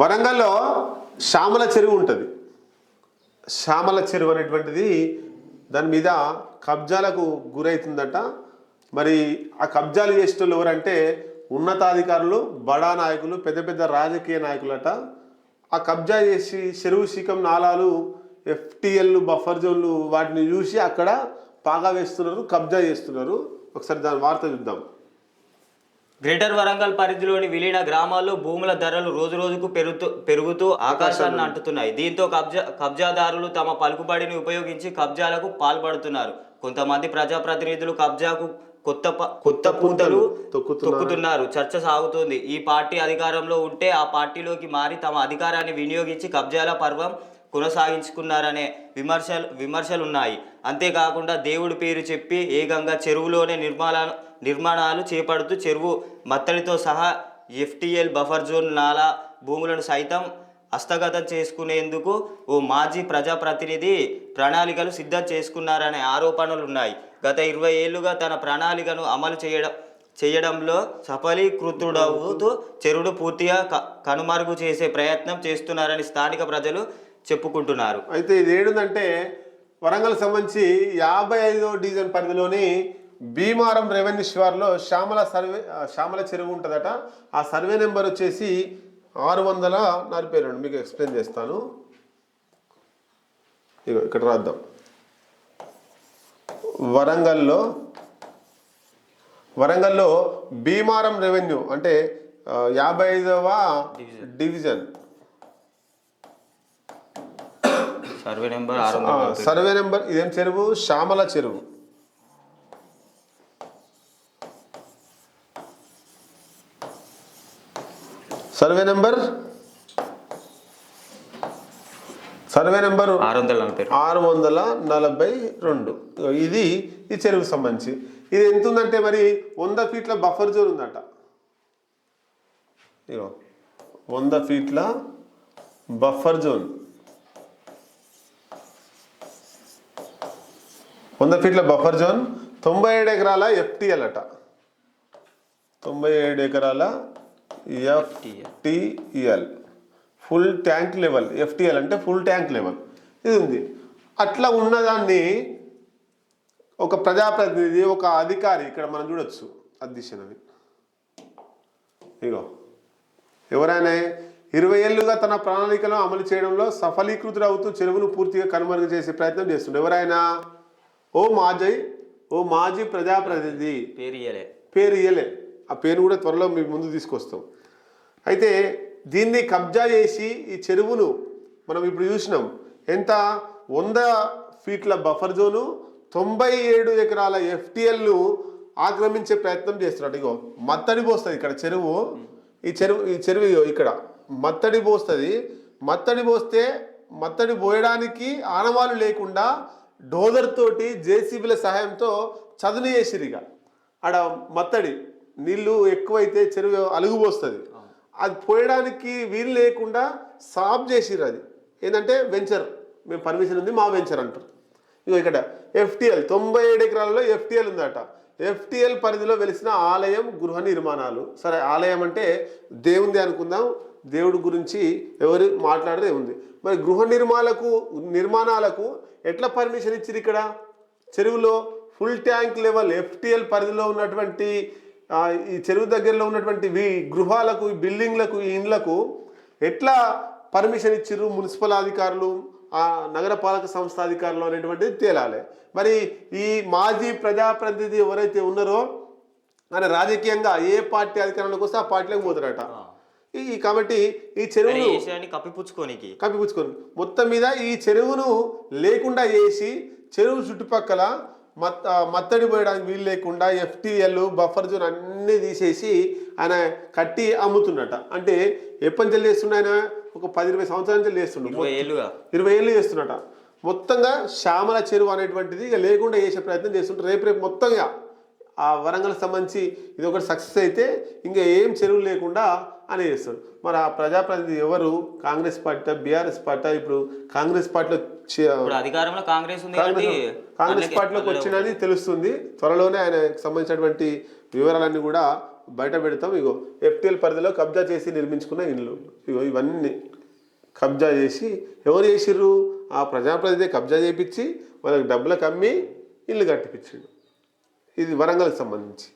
వరంగల్లో శ్యామల చెరువు ఉంటుంది. శ్యామల చెరువు అనేటువంటిది దాని మీద కబ్జాలకు గురవుతుందట మరి ఆ కబ్జాలు చేసేటోళ్ళు ఎవరంటే ఉన్నతాధికారులు బడా నాయకులు పెద్ద పెద్ద రాజకీయ నాయకులట. ఆ కబ్జా చేసి చెరువు శిఖం నాలాలు ఎఫ్టీఎల్లు బఫర్ జోన్లు వాటిని చూసి అక్కడ పాగా వేస్తున్నారు కబ్జా చేస్తున్నారు. ఒకసారి దాని వార్త చూద్దాం. గ్రేటర్ వరంగల్ పరిధిలోని విలీన గ్రామాల్లో భూముల ధరలు రోజు రోజుకు పెరుగుతూ పెరుగుతూ ఆకాశాన్ని అంటుతున్నాయి. దీంతో కబ్జా కబ్జాదారులు తమ పలుకుబడిని ఉపయోగించి కబ్జాలకు పాల్పడుతున్నారు. కొంతమంది ప్రజాప్రతినిధులు కబ్జాకు కొత్త కొత్త పూతలు. తొక్కుతున్నారు. చర్చ సాగుతోంది. ఈ పార్టీ అధికారంలో ఉంటే ఆ పార్టీలోకి మారి తమ అధికారాన్ని వినియోగించి కబ్జాల పర్వం కొనసాగించుకున్నారనే విమర్శలు విమర్శలు ఉన్నాయి అంతేకాకుండా దేవుడి పేరు చెప్పి ఏకంగా చెరువులోనే నిర్మాణ నిర్మాణాలు చేపడుతూ చెరువు మత్తడితో సహా ఎఫ్టీఎల్ బఫర్ జోన్ నాలా భూములను సైతం హస్తగతం చేసుకునేందుకు ఓ మాజీ ప్రజాప్రతినిధి ప్రణాళికలు సిద్ధం చేసుకున్నారనే ఆరోపణలు ఉన్నాయి గత ఇరవై ఏళ్ళుగా తన ప్రణాళికను అమలు చేయడం చేయడంలో సఫలీకృతుడవుతూ చెరువును పూర్తిగా క- కనుమరుగు చేసే ప్రయత్నం చేస్తున్నారని స్థానిక ప్రజలు చెప్పుకుంటున్నారు. అయితే ఇది ఏంటంటే వరంగల్ సంబంధించి యాభై ఐదో డివిజన్ పరిధిలోని భీమారం రెవెన్యూ శివార్లో శ్యామల సర్వే శ్యామల చెరువు ఉంటుందట. ఆ సర్వే నెంబర్ వచ్చేసి ఆరు వందల నలభై రెండు. మీకు ఎక్స్ప్లెయిన్ చేస్తాను. ఇగో ఇక్కడ రాద్దాం. వరంగల్లో వరంగల్లో భీమారం రెవెన్యూ అంటే యాభై ఐదవ డివిజన్. నెంబర్. సర్వే నెంబర్ ఇదేం చెరువు? శ్యామల చెరువు. Survey number survey number? ఆరు వందల నలభై రెండు. ఆరు వందల నలభై రెండు. ఇది ఈ చెరువుకు సంబంధించి. ఇది ఎంత ఉందంటే మరి వంద ఫీట్ల బఫర్ జోన్ ఉందట. వంద ఫీట్ల బఫర్ జోన్. వంద ఫీట్ల బఫర్ జోన్ తొంభై ఏడు ఎకరాల ఎఫ్టిఎల్ అట. తొంభై ఏడు ఎకరాల FTL. Full tank level FTL అంటే ఫుల్ ట్యాంక్ లెవెల్. ఇది ఉంది. అట్లా ఉన్నదాన్ని ఒక ప్రజాప్రతినిధి ఒక అధికారి ఇక్కడ మనం చూడొచ్చు అధ్యక్షులని ఇగో ఎవరైనా ఇరవై ఏళ్ళుగా తన ప్రణాళికను అమలు చేయడంలో సఫలీకృతుడు అవుతూ చెరువును పూర్తిగా కనుమరుగు చేసే ప్రయత్నం చేస్తుండే. ఎవరైనా? ఓ మాజీ ఓ మాజీ ప్రజాప్రతినిధి. పేరు ఇయ్యలే. పేరు ఇయ్యలే. ఆ పేరు కూడా త్వరలో మీ ముందు తీసుకొస్తాం. అయితే దీన్ని కబ్జా చేసి ఈ చెరువును మనం ఇప్పుడు చూసినాం. ఎంత? వంద ఫీట్ల బఫర్ జోను తొంభై ఏడు ఎకరాల ఎఫ్టిఎల్ను ఆక్రమించే ప్రయత్నం చేస్తున్నాడు. ఇగో మత్తడి పోస్తుంది ఇక్కడ చెరువు. ఈ చెరువు ఈ చెరువు ఇక్కడ. మత్తడి పోస్తుంది. మత్తడి పోస్తే మత్తడి పోయడానికి ఆనవాలు లేకుండా డోజర్ తోటి జేసీబీల సహాయంతో చదును చేసిరు ఇక ఆడ మత్తడి నీళ్ళు ఎక్కువైతే చెరువు అలుగుపోస్తుంది అది పోయడానికి వీలు లేకుండా సాప్ చేసిర్రు అది. ఏంటంటే వెంచర్. మేము పర్మిషన్ ఉంది మా వెంచర్ అంటారు. ఇగో ఇక్కడ ఎఫ్టిఎల్ తొంభై ఏడు ఎకరాలలో ఎఫ్టిఎల్ ఉందట. ఎఫ్టిఎల్ పరిధిలో వెలిసిన ఆలయం గృహ నిర్మాణాలు. సరే ఆలయం అంటే దేవుంది అనుకుందాం. దేవుడి గురించి ఎవరు మాట్లాడదే ఉంది మరి గృహ నిర్మాణాలకు నిర్మాణాలకు ఎట్లా పర్మిషన్ ఇచ్చారు ఇక్కడ? చెరువులో ఫుల్ ట్యాంక్ లెవెల్ ఎఫ్టిఎల్ పరిధిలో ఉన్నటువంటి ఈ చెరువు దగ్గరలో ఉన్నటువంటి ఈ గృహాలకు ఈ బిల్డింగ్లకు ఈ ఇండ్లకు ఎట్లా పర్మిషన్ ఇచ్చిర్రు మున్సిపల్ అధికారులు ఆ నగరపాలక సంస్థ అధికారులు అనేటువంటిది తేలాలి. మరి ఈ మాజీ ప్రజాప్రతినిధి ఎవరైతే ఉన్నారో ఆయన రాజకీయంగా ఏ పార్టీ అధికారంలోకి వస్తే ఆ పార్టీలోకి పోతారట. ఈ కాబట్టి ఈ చెరువును విషయాన్ని కప్పిపుచ్చుకోనికి. కప్పిపుచ్చుకొని మొత్తం మీద ఈ చెరువును లేకుండా చేసి చెరువు చుట్టుపక్కల మత్ మత్తడి పోయడానికి వీలు లేకుండా ఎఫ్టీఎల్ బఫర్ జోన్ అన్నీ తీసేసి ఆయన కట్టి అమ్ముతున్నట. అంటే ఎప్పటి నుంచి చేస్తుండ ఆయన? ఒక పది ఇరవై సంవత్సరాల నుంచి చేస్తుండ. ఇరవై ఏళ్ళు చేస్తున్నట. మొత్తంగా శ్యామల చెరువు అనేటువంటిది ఇక లేకుండా చేసే ప్రయత్నం చేస్తుంటారు రేపు రేపు మొత్తంగా ఆ వరంగల్ సంబంధించి ఇది ఒకటి సక్సెస్ అయితే ఇంకా ఏం చెరువు లేకుండా అని చేస్తాడు. మరి ఆ ప్రజాప్రతినిధి ఎవరు? కాంగ్రెస్ పార్టీ బీఆర్ఎస్ పార్టీ ఇప్పుడు కాంగ్రెస్ పార్టీలో అధికారంలో కాంగ్రెస్ కాంగ్రెస్ పార్టీలోకి వచ్చినని తెలుస్తుంది. త్వరలోనే ఆయనకు సంబంధించినటువంటి వివరాలన్నీ కూడా బయట పెడతాం. ఇగో ఎఫ్టీఎల్ పరిధిలో కబ్జా చేసి నిర్మించుకున్న ఇండ్లు. ఇగో ఇవన్నీ కబ్జా చేసి ఎవరు చేసిర్రు? ఆ ప్రజాప్రతినిధి కబ్జా చేపించి వాళ్ళకి డబ్బులకు అమ్మి ఇల్లు కట్టిపించిండు. ఇది వరంగల్కి సంబంధించి.